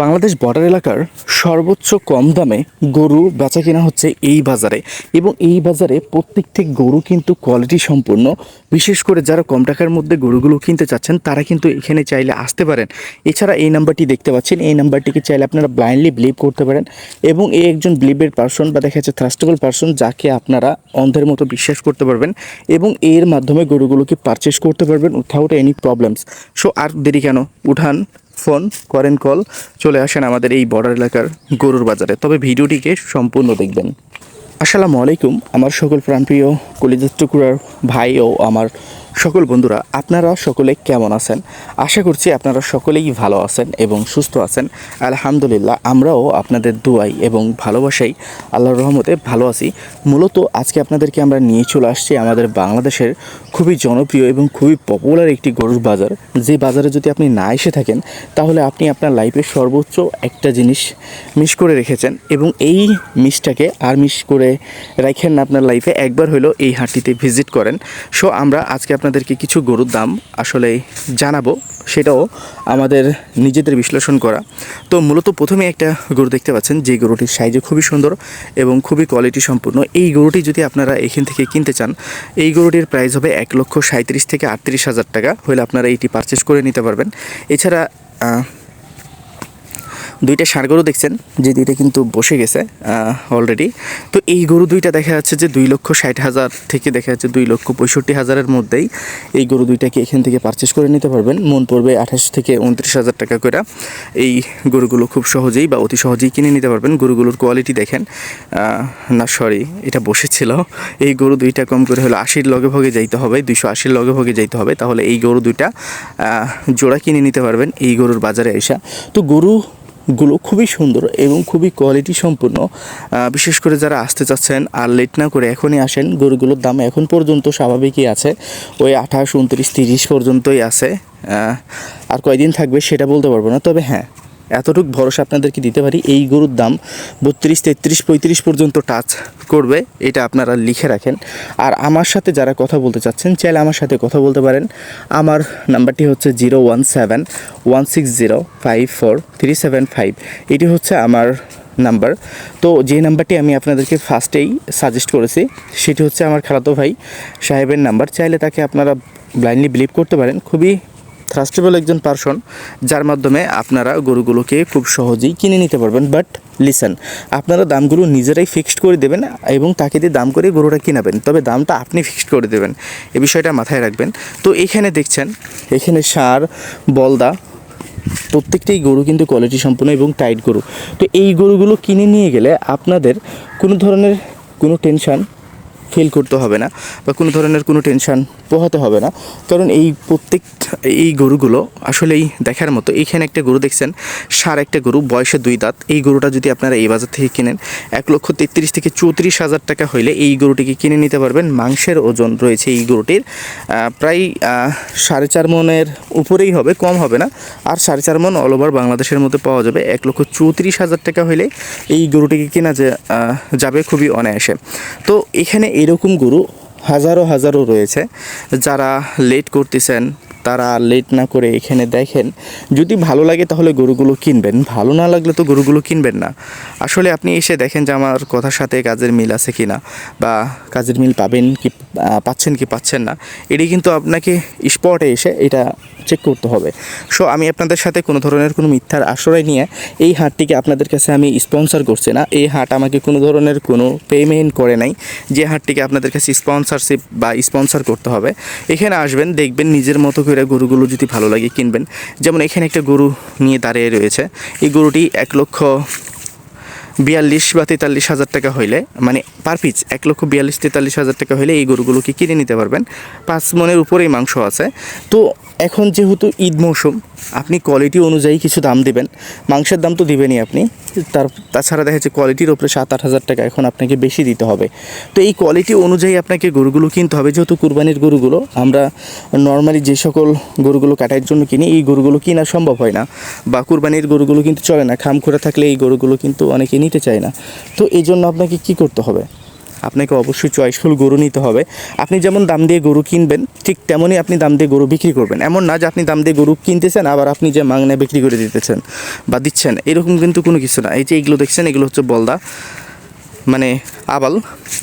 Bangladesh border এলাকার সর্বোচ্চ কম দামে গরু বেচা কেনা হচ্ছে এই বাজারে এবং এই বাজারে প্রত্যেকটি গরু কিন্তু কোয়ালিটি সম্পূর্ণ। বিশেষ করে যারা কম টাকার মধ্যে গরুগুলো কিনতে চাচ্ছেন, তারা কিন্তু এখানে চাইলে আসতে পারেন। এছাড়া এই নাম্বারটি দেখতে পাচ্ছেন, এই নাম্বারটিকে চাইলে আপনারা ব্লাইন্ডলি বিলিভ করতে পারেন এবং এই একজন বিলিভের পার্সন বা দেখা যাচ্ছে থ্রাস্টেবল পার্সন যাকে আপনারা অন্ধের মতো বিশ্বাস করতে পারবেন এবং এর মাধ্যমে গরুগুলোকে পারচেস করতে পারবেন উইথাউট এনি প্রবলেমস সো আর দেরি কেন? উঠান। ফোন, করেন কল, চলে আসেন আমাদের এই বর্ডার এলাকার গরুর বাজারে। তবে ভিডিওটিকে সম্পূর্ণ দেখবেন। আসসালামু আলাইকুম, আমার সকল প্রাণপ্রিয় কলিজার টুকুরার ভাই ও আমার সকল বন্ধুরা, আপনারা সকলে কেমন আছেন? আশা করছি আপনারা সকলেই ভালো আছেন এবং সুস্থ আছেন। আলহামদুলিল্লাহ, আমরাও আপনাদের দোয়াই এবং ভালোবাসাই। আল্লাহর রহমতে ভালো আছি। মূলত আজকে আপনাদেরকে আমরা নিয়ে চলে আসছি আমাদের বাংলাদেশের খুবই জনপ্রিয় এবং খুবই পপুলার একটি গরুর বাজার। যে বাজারে যদি আপনি না এসে থাকেন, তাহলে আপনি আপনার লাইফের সর্বোচ্চ একটা জিনিস মিস করে রেখেছেন এবং এই মিসটাকে আর মিস করে রাখেন না আপনার লাইফে একবার হলো এই হাটটিতে ভিজিট করেন। সো আমরা আজকে আপনাদেরকে কিছু গরুর দাম আসলে জানাব, সেটাও আমাদের নিজেদের বিশ্লেষণ করা। তো মূলত প্রথমে একটা গরু দেখতে পাচ্ছেন, যে গরুটির সাইজে খুবই সুন্দর এবং খুবই কোয়ালিটি সম্পূর্ণ। এই গরুটি যদি আপনারা এখান থেকে কিনতে চান, এই গরুটির প্রাইস হবে এক লক্ষ সাঁত্রিশ থেকে আটত্রিশ হাজার টাকা। হলে আপনারা এইটি পারচেস করে নিতে পারবেন। এছাড়া দুইটা ষাঁড় গরু দেখছেন, যে দুইটা কিন্তু বসে গেছে অলরেডি তো এই গরু দুইটা দেখা যাচ্ছে যে দুই লক্ষ ষাট হাজার থেকে দেখা যাচ্ছে দুই লক্ষ পঁয়ষট্টি হাজারের মধ্যেই এই গরু দুইটাকে এখান থেকে পারচেস করে নিতে পারবেন। মন পড়বে আঠাশ থেকে উনত্রিশ হাজার টাকা করে। এই গরুগুলো খুব সহজেই বা অতি সহজেই কিনে নিতে পারবেন। গরুগুলোর কোয়ালিটি দেখেন না সরি এটা বসেছিল। এই গরু দুইটা কম করে হলো আশির লগে ভগে যাইতে হবে, দুইশো আশির লগে ভগে যাইতে হবে। তাহলে এই গরু দুইটা জোড়া কিনে নিতে পারবেন এই গরুর বাজারে এসা। তো গরু গুলো খুবই সুন্দর এবং খুবই কোয়ালিটি সম্পূর্ণ। বিশেষ করে যারা আসতে চাচ্ছেন আর লেট না করে এখনই আসেন, গরুগুলোর দাম এখন পর্যন্ত স্বাভাবিকই আছে। ওই আঠাশ, উনত্রিশ, তিরিশ পর্যন্তই আছে। আর কয়দিন থাকবে সেটা বলতে পারব না, তবে হ্যাঁ এতটুকু ভরসা আপনাদেরকে দিতে পারি, এই গরুর দাম বত্রিশ, তেত্রিশ, পঁয়ত্রিশ পর্যন্ত টাচ করবে, এটা আপনারা লিখে রাখেন। আর আমার সাথে যারা কথা বলতে চাচ্ছেন, চাইলে আমার সাথে কথা বলতে পারেন। আমার নাম্বারটি হচ্ছে zero one seven one six zero five four three seven five. এটি হচ্ছে আমার নাম্বার। তো যে নাম্বারটি আমি আপনাদেরকে ফার্স্টেই সাজেস্ট করেছি, সেটি হচ্ছে আমার খালাতো ভাই সাহেবের নাম্বার। চাইলে তাকে আপনারা ব্লাইন্ডলি বিলিভ করতে পারেন। খুবই ট্রাস্টেবল একজন পারসন যার মাধ্যমে আপনারা গরুগুলোকে খুব সহজেই কিনে নিতে পারবেন। বাট লিসেন আপনারা দামগুলো নিজেরাই ফিক্সড করে দেবেন এবং তাকে দিয়ে দাম করে গরুটা কিনাবেন। তবে দামটা আপনি ফিক্সড করে দেবেন। এ বিষয়টা মাথায় রাখবেন। তো এখানে দেখছেন, এখানে সার, বলদা, প্রত্যেকটাই গরু কিন্তু কোয়ালিটি সম্পন্ন এবং টাইট গরু। তো এই গরুগুলো কিনে নিয়ে গেলে আপনাদের কোনো ধরনের কোনো টেনশন ফিল করতে হবে না বা কোনো ধরনের কোনো টেনশন পোহাতে হবে না। কারণ এই প্রত্যেক, এই গরুগুলো আসলেই দেখার মতো এইখানে একটা গরু দেখছেন, সার একটা গরু, বয়সে দুই দাঁত, এই গরুটা যদি আপনারা এই বাজার থেকে কিনেন, এক লক্ষ তেত্রিশ থেকে চৌত্রিশ হাজার টাকা হইলে এই গরুটিকে কিনে নিতে পারবেন, মাংসের ওজন রয়েছে এই গরুটির প্রায় সাড়ে চার মনের উপরেই হবে, কম হবে না, আর সাড়ে চার মন অল ওভার বাংলাদেশের মধ্যে পাওয়া যাবে, এক লক্ষ চৌত্রিশ হাজার টাকা হইলে এই গরুটিকে কেনা যাবে খুবই অনায়াসে। তো এখানে এরকম গুরু হাজারো হাজারো রয়েছে যারা লেট করতেছেন তারা লেট না করে এখানে দেখেন, যদি ভালো লাগে তাহলে গরুগুলো কিনবেন, ভালো না লাগলে তো গরুগুলো কিনবেন না। আসলে আপনি এসে দেখেন যে আমার কথার সাথে কাজের মিল আছে কি না বা কাজের মিল পাবেন কি পাচ্ছেন কি পাচ্ছেন না, এটি কিন্তু আপনাকে স্পটে এসে এটা চেক করতে হবে। সো আমি আপনাদের সাথে কোনো ধরনের কোনো মিথ্যার আশ্রয় নিয়ে এই হাটটিকে আপনাদের কাছে আমি স্পন্সর করছি না। এই হাট আমাকে কোনো ধরনের কোনো পেমেন্ট করে নাই, যে হাটটিকে আপনাদের কাছে স্পন্সরশিপ বা স্পন্সর করতে হবে। এখানে আসবেন, দেখবেন নিজের মতো করে গরুগুলো যদি ভালো লাগে কিনবেন। যেমন এখানে একটা গরু নিয়ে দাঁড়িয়ে রয়েছে। এই গরুটি এক লক্ষ বিয়াল্লিশ বা তেতাল্লিশ হাজার টাকা হইলে মানে পার পিস এক লক্ষ বিয়াল্লিশ তেতাল্লিশ হাজার টাকা হইলে এই গরুগুলোকে কিনে নিতে পারবেন। পাঁচ মনের উপরেই মাংস আছে। তো এখন যেহেতু ঈদ মৌসুম, আপনি কোয়ালিটি অনুযায়ী কিছু দাম দিবেন। মাংসের দাম তো দেবেনই আপনি। তার, তাছাড়া দেখা যাচ্ছে কোয়ালিটির ওপরে সাত আট হাজার টাকা এখন আপনাকে বেশি দিতে হবে। তো এই কোয়ালিটি অনুযায়ী আপনাকে গরুগুলো কিনতে হবে। যেহেতু কুরবানির গরুগুলো, আমরা নর্মালি যে সকল গরুগুলো কাটার জন্য কিনি, এই গরুগুলো কিনা সম্ভব হয় না। বা কুরবানির গরুগুলো কিন্তু চলে না। খাম খোরা থাকলে এই গরুগুলো কিন্তু অনেকে নিতে চায় না। তো এই জন্য আপনাকে কি করতে হবে? আপনাকে অবশ্যই চয়েসফুল গরু নিতে হবে। আপনি যেমন দাম দিয়ে গরু কিনবেন, ঠিক তেমনই আপনি দাম দিয়ে গরু বিক্রি করবেন। এমন না যে আপনি দাম দিয়ে গরু কিনতেছেন, আবার আপনি যে মাংনা বিক্রি করে দিতেছেন বা দিচ্ছেন, এরকম কিন্তু কোনো কিছু না। এই যে এগুলো দেখছেন, এগুলো হচ্ছে বলদা। মানে আবাল,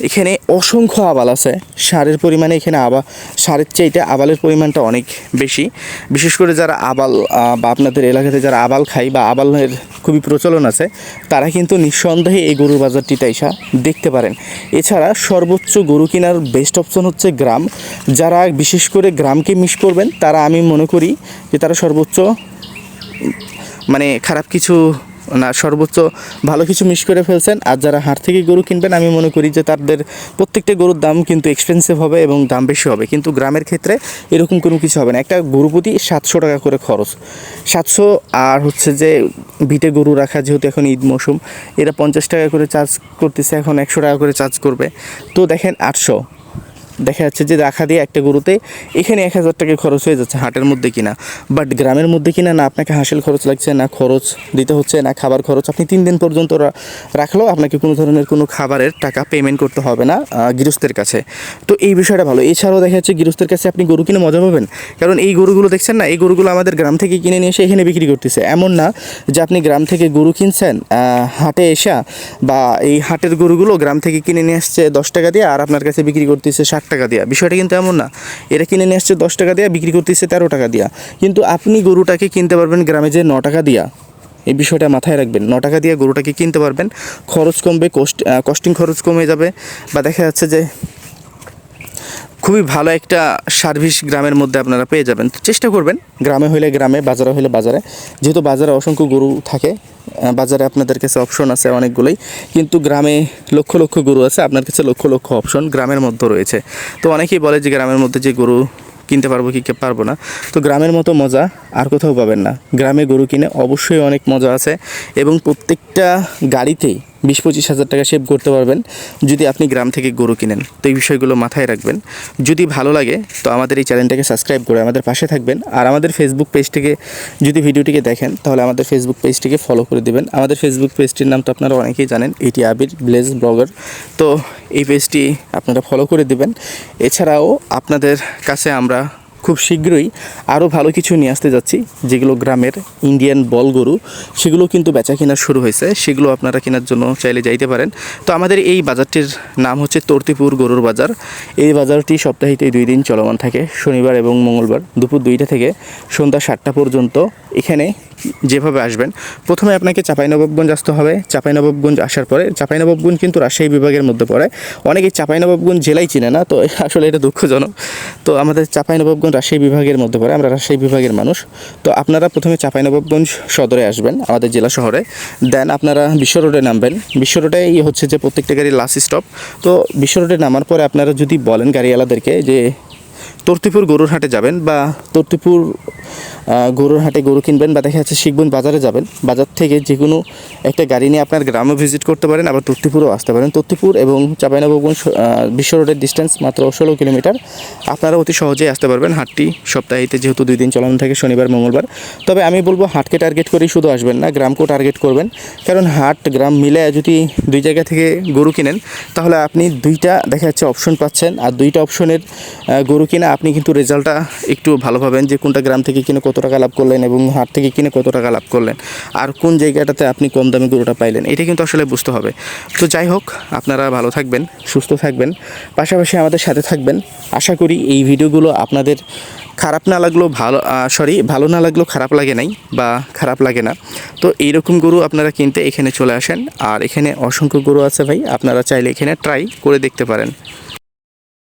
এখানে অসংখ্য আবাল আছে। সারের পরিমাণে এখানে আবা, সারের চাইতে আবালের পরিমাণটা অনেক বেশি। বিশেষ করে যারা আবাল বা আপনাদের এলাকাতে যারা আবাল খায় বা আবালের খুবই প্রচলন আছে, তারা কিন্তু নিঃসন্দেহে এই গরুর বাজারটিতে এসা দেখতে পারেন। এছাড়া সর্বোচ্চ গরু কেনার বেস্ট অপশন হচ্ছে গ্রাম। যারা বিশেষ করে গ্রামকে মিস করবেন, তারা আমি মনে করি যে তারা সর্বোচ্চ মানে খারাপ কিছু না, সর্বোচ্চ ভালো কিছু মিস করে ফেলছেন। আর যারা হাট থেকে গরু কিনবেন, আমি মনে করি যে তাদের প্রত্যেকটা গরুর দাম কিন্তু এক্সপেন্সিভ হবে এবং দাম বেশি হবে। কিন্তু গ্রামের ক্ষেত্রে এরকম কোনো কিছু হবে না। একটা গরু প্রতি সাতশো টাকা করে খরচ। সাতশো আর হচ্ছে যে বিটে গরু রাখা, যেহেতু এখন ঈদ মৌসুম, এরা পঞ্চাশ টাকা করে চার্জ করতেছে, এখন একশো টাকা করে চার্জ করবে। তো দেখেন, আটশো। দেখা যাচ্ছে যে রাখা দিয়ে একটা গরুতে এখানে এক হাজার টাকা খরচ হয়ে যাচ্ছে হাটের মধ্যে কিনা। বাট গ্রামের মধ্যে কিনা না আপনাকে হাসিল খরচ লাগছে, না খরচ দিতে হচ্ছে, না খাবার খরচ। আপনি তিন দিন পর্যন্ত রাখলেও আপনাকে কোনো ধরনের কোনো খাবারের টাকা পেমেন্ট করতে হবে না গৃহস্থের কাছে। তো এই বিষয়টা ভালো। এছাড়াও দেখা যাচ্ছে গৃহস্থের কাছে আপনি গরু কিনে মজা পাবেন। কারণ এই গরুগুলো দেখছেন না? এই গরুগুলো আমাদের গ্রাম থেকে কিনে নিয়ে এসে এখানে বিক্রি করতেছে। এমন না যে আপনি গ্রাম থেকে গরু কিনছেন হাটে এসা বা এই হাটের গরুগুলো গ্রাম থেকে কিনে নিয়ে আসছে দশ টাকা দিয়ে আর আপনার কাছে বিক্রি করতেছে ষাট টাকা দেওয়া বিষয়টা কিন্তু এমন না। এটা কিনে নিয়ে আসছে দশ টাকা দেওয়া বিক্রি করতেছে তেরো টাকা দেওয়া কিন্তু আপনি গরুটাকে কিনতে পারবেন গ্রামে যে ন টাকা দেওয়া এই বিষয়টা মাথায় রাখবেন। ন টাকা দিয়ে গরুটাকে কিনতে পারবেন। খরচ কমবে কস্ট কস্টিং খরচ কমে যাবে। বা দেখা যাচ্ছে যে খুবই ভালো একটা সার্ভিস গ্রামের মধ্যে আপনারা পেয়ে যাবেন। তো চেষ্টা করবেন, গ্রামে হইলে গ্রামে, বাজারে হইলে বাজারে। যেহেতু বাজারে অসংখ্য গরু থাকে বাজারে আপনাদের কাছে অপশন আছে অনেকগুলোই। কিন্তু গ্রামে লক্ষ লক্ষ গরু আছে, আপনার কাছে লক্ষ লক্ষ অপশন গ্রামের মধ্যে রয়েছে। তো অনেকেই বলে যে গ্রামের মধ্যে যে গরু কিনতে পারব কে পারব না। তো গ্রামের মতো মজা আর কোথাও পাবেন না। গ্রামে গরু কিনে অবশ্যই অনেক মজা আছে এবং প্রত্যেকটা গাড়িতেই বিশ পঁচিশ হাজার টাকা সেভ করতে পারবেন যদি আপনি গ্রাম থেকে গরু কিনেন। তো এই বিষয়গুলো মাথায় রাখবেন। যদি ভালো লাগে, তো আমাদের এই চ্যানেলটাকে সাবস্ক্রাইব করে আমাদের পাশে থাকবেন। আর আমাদের ফেসবুক পেজটিকে যদি ভিডিওটিকে দেখেন, তাহলে আমাদের ফেসবুক পেজটিকে ফলো করে দিবেন। আমাদের ফেসবুক পেজটির নাম তো আপনারা অনেকেই জানেন এটি আবির ব্লেজ ব্লগার তো এই পেজটি আপনারা ফলো করে দিবেন। এছাড়াও আপনাদের কাছে আমরা খুব শীঘ্রই আরও ভালো কিছু নিয়ে আসতে যাচ্ছি, যেগুলো গ্রামের ইন্ডিয়ান বল গরু, সেগুলো কিন্তু বেচা কেনা শুরু হয়েছে, সেগুলো আপনারা কেনার জন্য চাইলে যাইতে পারেন। তো আমাদের এই বাজারটির নাম হচ্ছে তর্তিপুর গরুর বাজার। এই বাজারটি সপ্তাহিতে দুই দিন চলমান থাকে, শনিবার এবং মঙ্গলবার দুপুর দুইটা থেকে সন্ধ্যা সাতটা পর্যন্ত। এখানে যেভাবে আসবেন, প্রথমে আপনাকে চাঁপাইনবাবগঞ্জ আসতে হবে। চাঁপাইনবাবগঞ্জ আসার পরে, চাঁপাইনবাবগঞ্জ কিন্তু রাজশাহী বিভাগের মধ্যে পড়ে। অনেকে চাঁপাইনবাবগঞ্জ জেলাই চিনে না, তো আসলে এটা দুঃখজনক। তো আমাদের চাঁপাইনবাবগঞ্জ রাজশাহী বিভাগের মধ্যে পড়ে, আমরা রাজশাহী বিভাগের মানুষ। তো আপনারা প্রথমে চাঁপাইনবাবগঞ্জ সদরে আসবেন, আমাদের জেলা শহরে। দেন আপনারা বিশ্ব রোডে নামবেন। বিশ্ব রোডেই হচ্ছে যে প্রত্যেকটা গাড়ির লাস্ট স্টপ তো বিশ্ব রোডে নামার পরে আপনারা যদি বলেন গাড়িওয়ালাদেরকে যে তর্তিপুর গরুর হাটে যাবেন বা তর্তিপুর গরুর হাটে গরু কিনবেন বা দেখা যাচ্ছে শিখবন, বাজারে যাবেন। বাজার থেকে যে কোনো একটা গাড়ি নিয়ে আপনার গ্রামে ভিজিট করতে পারেন, আবার তর্তিপুরও আসতে পারেন। তর্তিপুর এবং চাঁপাইনবাবগঞ্জ বিশ্ব রোডের ডিস্টেন্স মাত্র ষোলো কিলোমিটার। আপনারা অতি সহজেই আসতে পারবেন হাটটি সপ্তাহিতে, যেহেতু দুই দিন চলমান থাকে, শনিবার, মঙ্গলবার। তবে আমি বলব, হাটকে টার্গেট করেই শুধু আসবেন না, গ্রামকেও টার্গেট করবেন। কারণ হাট, গ্রাম মিলে যদি দুই জায়গা থেকে গরু কিনেন, তাহলে আপনি দুইটা দেখা যাচ্ছে অপশন পাচ্ছেন। আর দুইটা অপশনের গরু কিনে আপনি কিন্তু রেজাল্টটা একটু ভালো পাবেন যে কোনটা গ্রাম থেকে কিনে কত টাকা লাভ করলেন এবং হাট থেকে কিনে কত টাকা লাভ করলেন। আর কোন জায়গাটাতে আপনি কম দামে গরুটা পাইলেন, এটা কিন্তু আসলে বুঝতে হবে। তো যাই হোক, আপনারা ভালো থাকবেন, সুস্থ থাকবেন, পাশাপাশি আমাদের সাথে থাকবেন। আশা করি এই ভিডিওগুলো আপনাদের খারাপ না লাগলেও ভালো সরি ভালো না লাগলেও খারাপ লাগে নাই বা খারাপ লাগে না। তো এইরকম গরু আপনারা কিনতে এখানে চলে আসেন, আর এখানে অসংখ্য গরু আছে ভাই, আপনারা চাইলে এখানে ট্রাই করে দেখতে পারেন।